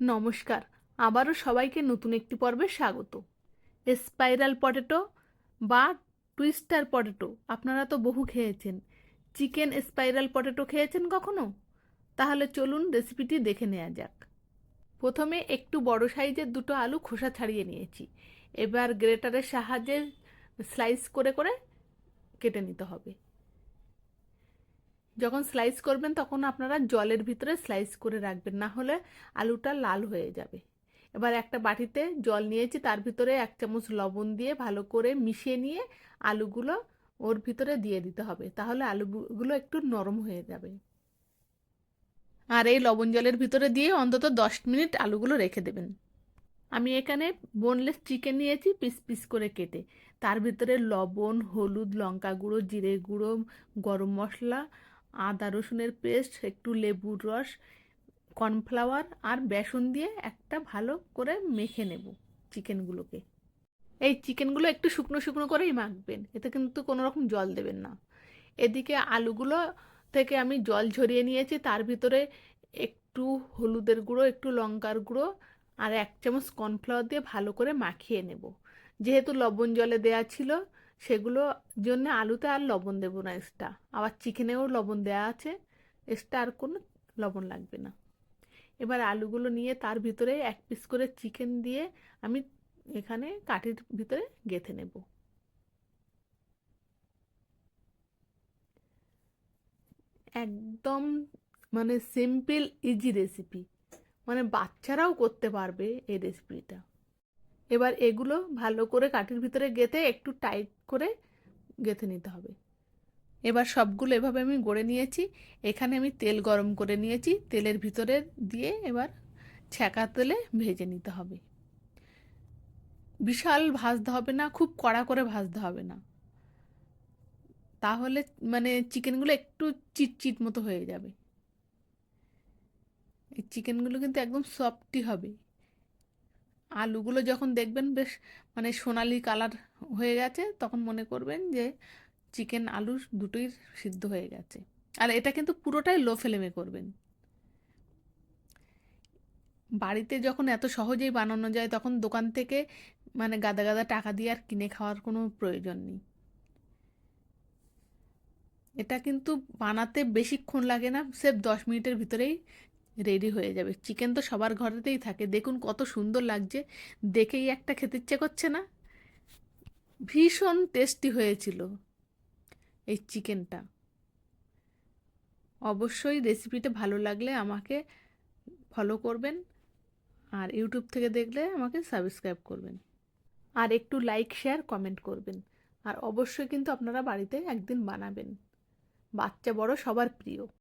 নমস্কার, আবারও সবাইকে নতুন একটি পর্বে স্বাগত। স্পাইরাল পটেটো বা টুইস্টার পটেটো, আপনারা তো বহু খেয়েছেন। চিকেন স্পাইরাল পটেটো খেয়েছেন কখনো? তাহলে চলুন রেসিপিটি দেখে নেওয়া যাক। প্রথমে একটু বড় সাইজের দুটো আলু খোসা ছাড়িয়ে নিয়েছি। এবার গ্রেটারের সাহায্যে স্লাইস করে করে কেটে নিতে হবে। যখন স্লাইস করবেন, তখন আপনারা জলের ভিতরে স্লাইস করে রাখবেন, না হলে আলুটা লাল হয়ে যাবে। এবার একটা বাটিতে জল নিয়েছি, তার ভিতরে এক চামচ লবণ দিয়ে ভালো করে মিশিয়ে নিয়ে আলুগুলো ওর ভিতরে দিয়ে দিতে হবে, তাহলে আলুগুলো একটু নরম হয়ে যাবে। আর এই লবণ জলের ভিতরে দিয়ে অন্তত দশ মিনিট আলুগুলো রেখে দেবেন। আমি এখানে বোনলেস চিকেন নিয়েছি, পিস পিস করে কেটে। তার ভিতরে লবণ, হলুদ, লঙ্কা গুঁড়ো, জিরে গুঁড়ো, গরম মশলা আদা রসুনের পেস্ট, একটু লেবুর রস, কর্নফ্লাওয়ার আর বেসন দিয়ে একটা ভালো করে মেখে নেব চিকেনগুলোকে। এই চিকেনগুলো একটু শুকনো শুকনো করেই মাখবেন, এতে কিন্তু কোনো রকম জল দেবেন না। এদিকে আলুগুলো থেকে আমি জল ঝরিয়ে নিয়েছি, তার ভিতরে একটু হলুদের গুঁড়ো, একটু লঙ্কার গুঁড়ো আর এক চামচ কর্নফ্লাওয়ার দিয়ে ভালো করে মাখিয়ে নেব। যেহেতু লবণ জলে দেয়া ছিল সেগুলো জন্য আলুতে আর লবণ দেবো না এক্সট্রা আবার চিকেনেও লবণ দেওয়া আছে এক্সট্রা আর কোনো লবণ লাগবে না। এবার আলুগুলো নিয়ে তার ভিতরে এক পিস করে চিকেন দিয়ে আমি এখানে কাঠির ভিতরে গেঁথে নেব। একদম মানে সিম্পল ইজি রেসিপি মানে বাচ্চারাও করতে পারবে এই রেসিপিটা এবার এগুলো ভালো করে কাঠির ভিতরে গেঁথে একটু টাইট করে গেঁথে নিতে হবে। এবার সবগুলো এভাবে আমি গড়ে নিয়েছি। এখানে আমি তেল গরম করে নিয়েছি। তেলের ভিতরে দিয়ে এবার ছ্যাঁকা তেলে ভেজে নিতে হবে। বিশাল ভাজতে হবে না, খুব কড়া করে ভাজতে হবে না। তাহলে মানে চিকেনগুলো একটু চিটচিট মতো হয়ে যাবে। এই চিকেনগুলো কিন্তু একদম সফটই হবে। আলুগুলো যখন দেখবেন বেশ মানে সোনালি কালার হয়ে গেছে, তখন মনে করবেন যে চিকেন আলু দুটোই সিদ্ধ হয়ে গেছে। আর এটা কিন্তু পুরোটাই লো ফ্লেমে করবেন। বাড়িতে যখন এত সহজেই বানানো যায়, তখন দোকান থেকে মানে গাদা গাদা টাকা দিয়ে আর কিনে খাওয়ার কোনো প্রয়োজন নেই। এটা কিন্তু বানাতে বেশিক্ষণ লাগে না, সেফ দশ মিনিটের ভিতরেই রেডি হয়ে যাবে। চিকেন তো সবার ঘরেতেই থাকে। দেখুন কত সুন্দর লাগছে। দেখেই একটা খেতে ইচ্ছে করছে না। ভীষণ টেস্টি হয়েছিল এই চিকেনটা অবশ্যই রেসিপিটা ভালো লাগলে আমাকে ফলো করবেন আর ইউটিউব থেকে দেখলে আমাকে সাবস্ক্রাইব করবেন। আর একটু লাইক শেয়ার কমেন্ট করবেন। আর অবশ্যই কিন্তু আপনারা বাড়িতে একদিন বানাবেন। বাচ্চা বড় সবার প্রিয়।